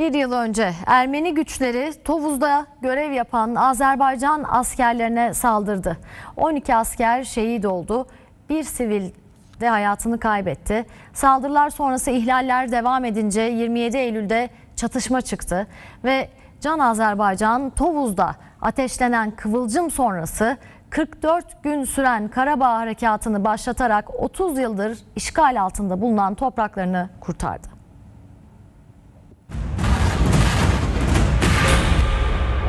Bir yıl önce Ermeni güçleri Tovuz'da görev yapan Azerbaycan askerlerine saldırdı. 12 asker şehit oldu. Bir sivil de hayatını kaybetti. Saldırılar sonrası ihlaller devam edince 27 Eylül'de çatışma çıktı ve Can Azerbaycan Tovuz'da ateşlenen kıvılcım sonrası 44 gün süren Karabağ harekatını başlatarak 30 yıldır işgal altında bulunan topraklarını kurtardı.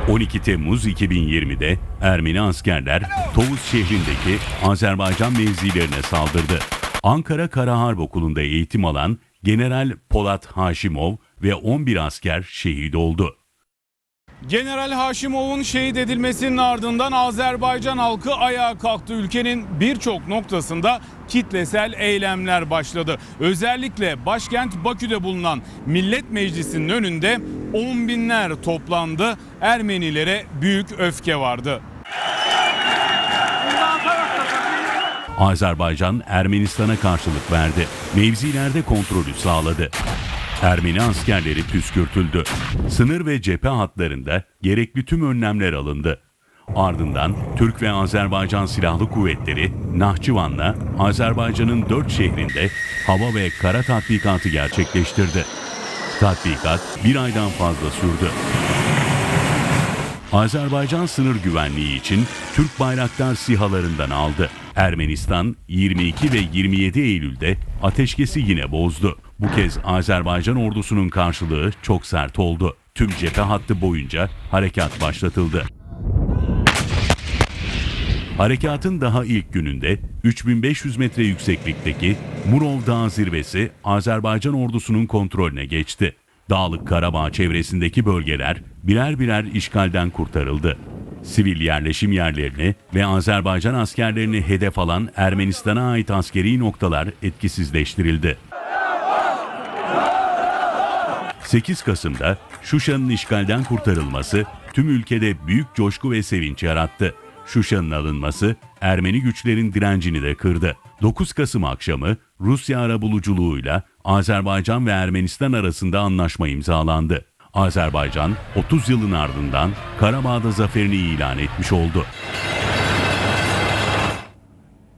...12 Temmuz 2020'de Ermeni askerler Tovuz şehrindeki Azerbaycan mevzilerine saldırdı. Ankara Kara Harp Okulu'nda eğitim alan General Polat Haşimov ve 11 asker şehit oldu. General Haşimov'un şehit edilmesinin ardından Azerbaycan halkı ayağa kalktı. Ülkenin birçok noktasında kitlesel eylemler başladı. Özellikle başkent Bakü'de bulunan Millet Meclisi'nin önünde on binler toplandı. Ermenilere büyük öfke vardı. Azerbaycan Ermenistan'a karşılık verdi. Mevzilerde kontrolü sağladı. Ermeni askerleri püskürtüldü. Sınır ve cephe hatlarında gerekli tüm önlemler alındı. Ardından Türk ve Azerbaycan Silahlı Kuvvetleri Nahçıvan'la Azerbaycan'ın dört şehrinde hava ve kara tatbikatı gerçekleştirdi. Tatbikat bir aydan fazla sürdü. Azerbaycan sınır güvenliği için Türk bayraktar sihalarından aldı. Ermenistan 22 ve 27 Eylül'de ateşkesi yine bozdu. Bu kez Azerbaycan ordusunun karşılığı çok sert oldu. Tüm cephe hattı boyunca harekat başlatıldı. Harekatın daha ilk gününde 3500 metre yükseklikteki Murov Dağı zirvesi Azerbaycan ordusunun kontrolüne geçti. Dağlık Karabağ çevresindeki bölgeler birer birer işgalden kurtarıldı. Sivil yerleşim yerlerini ve Azerbaycan askerlerini hedef alan Ermenistan'a ait askeri noktalar etkisizleştirildi. 8 Kasım'da Şuşa'nın işgalden kurtarılması tüm ülkede büyük coşku ve sevinç yarattı. Şuşa'nın alınması Ermeni güçlerin direncini de kırdı. 9 Kasım akşamı Rusya arabuluculuğuyla Azerbaycan ve Ermenistan arasında anlaşma imzalandı. Azerbaycan 30 yılın ardından Karabağ'da zaferini ilan etmiş oldu.